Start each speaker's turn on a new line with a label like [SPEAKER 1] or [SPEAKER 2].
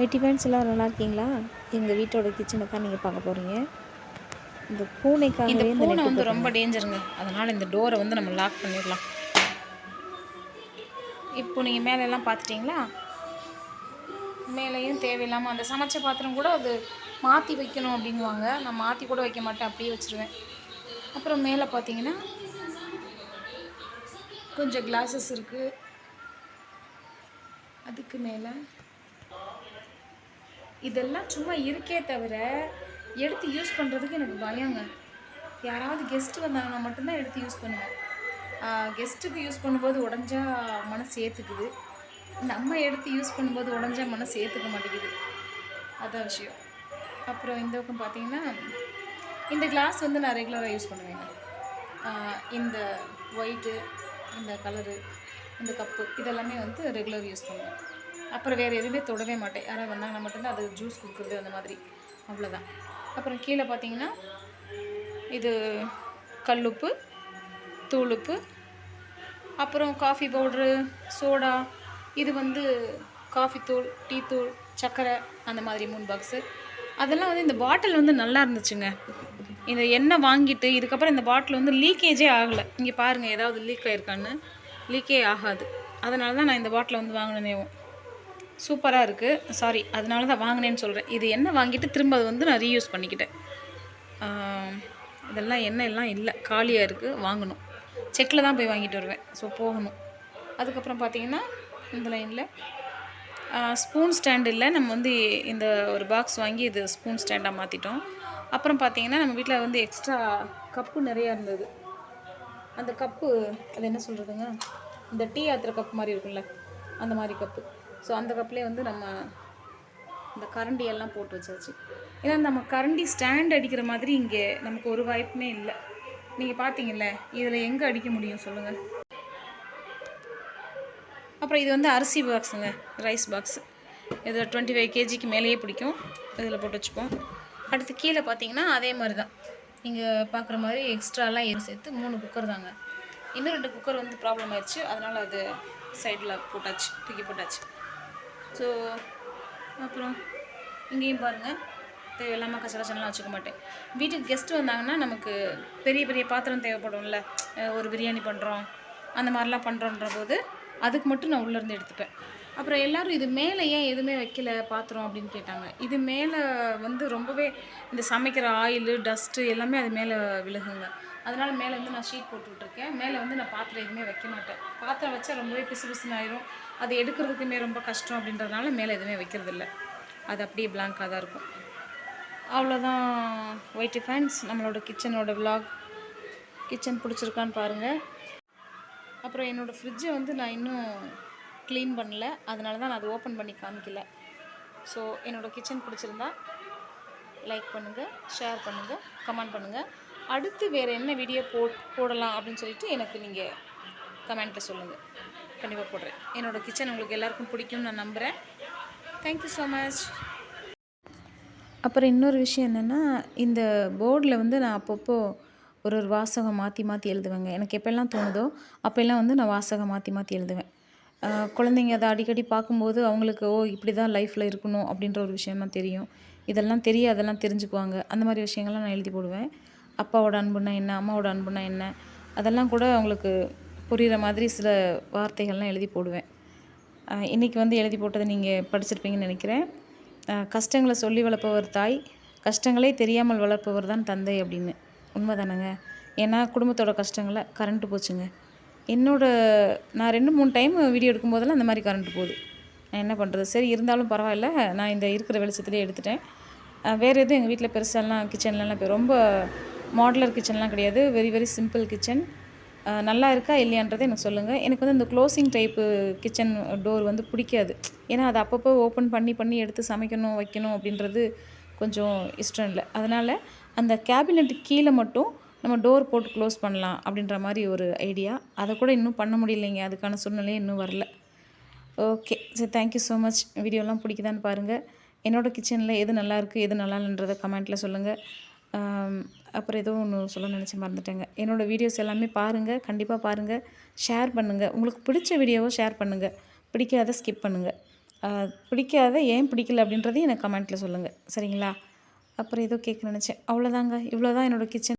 [SPEAKER 1] வெட்டி ஃபேன்ஸ் எல்லாம் நல்லா இருக்கீங்களா? எங்கள் வீட்டோட கிச்சனை தான் நீங்கள் பார்க்க போகிறீங்க இந்த பூனைக்காகவே
[SPEAKER 2] இந்த பூனை வந்து ரொம்ப டேஞ்சருங்க அதனால் இந்த டோரை வந்து நம்ம லாக் பண்ணிடலாம். இப்போ நீங்கள் மேலே எல்லாம் பார்த்துட்டிங்களா? மேலேயும் தேவையில்லாமல் அந்த சமைச்ச பாத்திரம் கூட அது மாற்றி வைக்கணும் அப்படின்வாங்க நான் மாற்றி கூட வைக்க மாட்டேன். அப்படியே வச்சுருவேன். அப்புறம் மேலே பார்த்தீங்கன்னா கொஞ்சம் கிளாஸஸ் இருக்குது அதுக்கு மேலே இதெல்லாம் சும்மா இருக்கே தவிர எடுத்து யூஸ் பண்ணுறதுக்கு எனக்கு பயங்க. யாராவது கெஸ்ட்டு வந்தாங்கன்னா மட்டும்தான் எடுத்து யூஸ் பண்ணுவேன். கெஸ்ட்டுக்கு யூஸ் பண்ணும்போது உடஞ்சா மனசு ஏற்றுக்குது நம்ம எடுத்து யூஸ் பண்ணும்போது உடஞ்சா மனசு ஏற்றுக்க மாட்டேங்குது. அதான் விஷயம். அப்புறம் இந்த பக்கம் பார்த்தீங்கன்னா இந்த கிளாஸ் வந்து நான் ரெகுலராக யூஸ் பண்ணுவேங்க. இந்த ஒயிட்டு இந்த கலரு இந்த கப்பு இதெல்லாமே வந்து ரெகுலர் யூஸ் பண்ணுவேன். அப்புறம் வேறு எதுவுமே தொடவே மாட்டேன். யாராவது வந்தாங்கன்னா மட்டும்தான் அது ஜூஸ் கொடுக்குறது அந்த மாதிரி. அவ்வளோதான் அப்புறம் கீழே பார்த்தீங்கன்னா இது கல்லுப்பு தூளுப்பு அப்புறம் காஃபி பவுட்ரு சோடா இது வந்து காஃபி தூள் டீ தூள் சர்க்கரை அந்த மாதிரி மூணு பாக்ஸு அதெல்லாம் வந்து இந்த பாட்டில் வந்து நல்லா இருந்துச்சுங்க. இந்த எண்ணெய் வாங்கிட்டு இதுக்கப்புறம் இந்த பாட்டில் வந்து லீக்கேஜே ஆகலை. இங்கே பாருங்கள் ஏதாவது லீக் ஆயிருக்கான்னு. லீக்கே ஆகாது. அதனால தான் நான் இந்த பாட்டில் வந்து வாங்கினேவும் சூப்பராக இருக்குது சாரி அதனால தான் வாங்கினேன்னு சொல்கிறேன் இது என்ன வாங்கிட்டு திரும்ப அது வந்து நான் ரீயூஸ் பண்ணிக்கிட்டேன். இதெல்லாம் எண்ணெய் எல்லாம் இல்லை. காலியாக இருக்குது வாங்கணும். செக்கில் தான் போய் வாங்கிட்டு வருவேன். ஸோ போகணும். அதுக்கப்புறம் பார்த்தீங்கன்னா இந்த லைனில் ஸ்பூன் ஸ்டாண்ட் இல்லை. நம்ம வந்து இந்த ஒரு பாக்ஸ் வாங்கி இது ஸ்பூன் ஸ்டாண்டாக மாற்றிட்டோம் அப்புறம் பார்த்தீங்கன்னா நம்ம வீட்டில் வந்து எக்ஸ்ட்ரா கப்பு நிறையா இருந்தது. அந்த கப்பு அது என்ன சொல்கிறதுங்க இந்த டீ ஆத்துற கப் மாதிரி இருக்கும்ல அந்த மாதிரி கப்பு ஸோ அந்த கப்லேயே வந்து நம்ம இந்த கரண்டி எல்லாம் போட்டு வச்சாச்சு. ஏன்னா நம்ம கரண்டி ஸ்டாண்ட் அடிக்கிற மாதிரி இங்கே நமக்கு ஒரு வாய்ப்புமே இல்லை. நீங்கள் பார்த்தீங்கல்ல இதில் எங்கே அடிக்க முடியும் சொல்லுங்கள் அப்புறம் இது வந்து அரிசி பாக்ஸுங்க ரைஸ் பாக்ஸ் இதில் டுவெண்ட்டி ஃபைவ் கேஜிக்கு மேலேயே பிடிக்கும். இதில் போட்டு வச்சுப்போம். அடுத்து கீழே பார்த்தீங்கன்னா அதே மாதிரி தான் நீங்கள் பார்க்குற மாதிரி எக்ஸ்ட்ராலாம் ஏறி சேர்த்து மூணு குக்கர் தாங்க. இன்னும் ரெண்டு குக்கர் வந்து ப்ராப்ளம் ஆயிடுச்சு அதனால் அது சைடில் போட்டாச்சு தூக்கி போட்டாச்சு. ஸோ அப்புறம் இங்கேயும் பாருங்கள் தேவையில்லாமல் கசகசனெலாம் வச்சுக்க மாட்டேன். வீட்டுக்கு கெஸ்ட் வந்தாங்கன்னா நமக்கு பெரிய பெரிய பாத்திரம் தேவைப்படும்ல. ஒரு பிரியாணி பண்ணுறோம் அந்த மாதிரிலாம் பண்ணுறோன்ற போது அதுக்கு மட்டும் நான் உள்ளேருந்து எடுத்துப்பேன். அப்புறம் எல்லாரும் இது மேலே ஏன் எதுவுமே வைக்கல பாத்திரம்? அப்படின்னு கேட்டாங்க. இது மேலே வந்து ரொம்பவே இந்த சமைக்கிற ஆயில் டஸ்ட்டு எல்லாமே அது மேலே விழுகுங்க. அதனால் மேலே வந்து நான் ஷீட் போட்டு விட்ருக்கேன் மேலே வந்து நான் பாத்திரம் எதுவுமே வைக்க மாட்டேன். பாத்திரம் வச்சா ரொம்பவே பிசு பிசுன்னு ஆயிரும் அது எடுக்கிறதுக்குமே ரொம்ப கஷ்டம் அப்படின்றதுனால மேலே எதுவுமே வைக்கிறதில்ல. அது அப்படியே பிளாங்காக தான் இருக்கும். அவ்வளோதான். ஒயிட் ஃபேன்ஸ் நம்மளோட கிச்சனோட விலாக் கிச்சன் பிடிச்சிருக்கான்னு பாருங்கள் அப்புறம் என்னோடய ஃப்ரிட்ஜை வந்து நான் இன்னும் க்ளீன் பண்ணல. அதனால தான் நான் அதை ஓப்பன் பண்ணி காமிக்கல. ஸோ என்னோடய கிச்சன் பிடிச்சிருந்தா லைக் பண்ணுங்கள் ஷேர் பண்ணுங்கள் கமெண்ட் பண்ணுங்கள் அடுத்து வேறு என்ன வீடியோ போ போடலாம் அப்படின்னு சொல்லிட்டு எனக்கு நீங்கள் கமெண்ட்டில் சொல்லுங்கள் கண்டிப்பாக போடுறேன். என்னோடய கிச்சன் உங்களுக்கு எல்லாருக்கும் பிடிக்கும்னு நான் நம்புகிறேன் தேங்க்யூ ஸோ மச்
[SPEAKER 1] அப்புறம் இன்னொரு விஷயம் என்னென்னா இந்த போர்டில் வந்து நான் அப்பப்போ ஒரு ஒரு வாசகம் மாற்றி மாற்றி எழுதுவேங்க. எனக்கு எப்போல்லாம் தோணுதோ அப்போல்லாம் வந்து நான் வாசகம் மாற்றி மாற்றி எழுதுவேன். குழந்தைங்க அதை அடிக்கடி பார்க்கும்போது அவங்களுக்கு ஓ இப்படி தான் லைஃப்பில் இருக்கணும் அப்படின்ற ஒரு விஷயம்லாம் தெரியும். இதெல்லாம் தெரிய அதெல்லாம் தெரிஞ்சுக்குவாங்க. அந்த மாதிரி விஷயங்கள்லாம் நான் எழுதி போடுவேன். அப்பாவோட அன்புனா என்ன அம்மாவோட அன்புனா என்ன அதெல்லாம் கூட அவங்களுக்கு புரிகிற மாதிரி சில வார்த்தைகள்லாம் எழுதி போடுவேன். இன்றைக்கி இன்னைக்கு வந்து எழுதி போட்டதை நீங்கள் படிச்சிருப்பீங்கன்னு நினைக்கிறேன். கஷ்டங்களை சொல்லி வளர்ப்பவர் தாய் கஷ்டங்களே தெரியாமல் வளர்ப்பவர் தான் தந்தை அப்படின்னு. உண்மை தானேங்க ஏன்னா குடும்பத்தோட கஷ்டங்களை கரண்ட்டு போச்சுங்க. என்னோட நான் ரெண்டு மூணு டைம் வீடியோ எடுக்கும்போதெல்லாம் அந்த மாதிரி கரண்ட் போகுது. நான் என்ன பண்ணுறது சரி இருந்தாலும் பரவாயில்ல. நான் இந்த இருக்கிற வெளிச்சத்துலேயே எடுத்துட்டேன். வேறு எதுவும் எங்கள் வீட்டில் பெருசாலாம் கிச்சன்லலாம் இப்போ ரொம்ப மாடலர் கிச்சன்லாம் கிடையாது. வெரி வெரி சிம்பிள் கிச்சன் நல்லா இருக்கா? இல்லையான்றதை எனக்கு சொல்லுங்கள் எனக்கு வந்து இந்த க்ளோசிங் டைப்பு கிச்சன் டோர் வந்து பிடிக்காது. ஏன்னா அது அப்பப்போ ஓப்பன் பண்ணி பண்ணி எடுத்து சமைக்கணும் வைக்கணும் அப்படின்றது கொஞ்சம் இஷ்டம் இல்லை. அதனால் அந்த கேபினெட் கீழே மட்டும் நம்ம டோர் போட்டு க்ளோஸ் பண்ணலாம் அப்படின்ற மாதிரி ஒரு ஐடியா அதை கூட இன்னும் பண்ண முடியலைங்க. அதுக்கான சூழ்நிலையே இன்னும் வரல. ஓகே சரி தேங்க்யூ ஸோ மச் வீடியோலாம் பிடிக்குதான்னு பாருங்கள் என்னோடய கிச்சனில் எது நல்லாயிருக்கு எது நல்லா இல்லைன்றதை கமெண்ட்டில் சொல்லுங்கள் அப்புறம் ஏதோ ஒன்று சொல்ல நினச்சி மறந்துட்டேங்க. என்னோடய வீடியோஸ் எல்லாமே பாருங்கள் கண்டிப்பாக பாருங்கள் ஷேர் பண்ணுங்கள் உங்களுக்கு பிடிச்ச வீடியோவை ஷேர் பண்ணுங்கள் பிடிக்காத ஸ்கிப் பண்ணுங்கள்
[SPEAKER 2] பிடிக்காத ஏன் பிடிக்கல அப்படின்றதையும் எனக்கு கமெண்ட்டில் சொல்லுங்கள் சரிங்களா? அப்புறம் ஏதோ கேட்க நினச்சேன். அவ்வளோதாங்க இவ்வளோ தான் என்னோடய கிச்சன்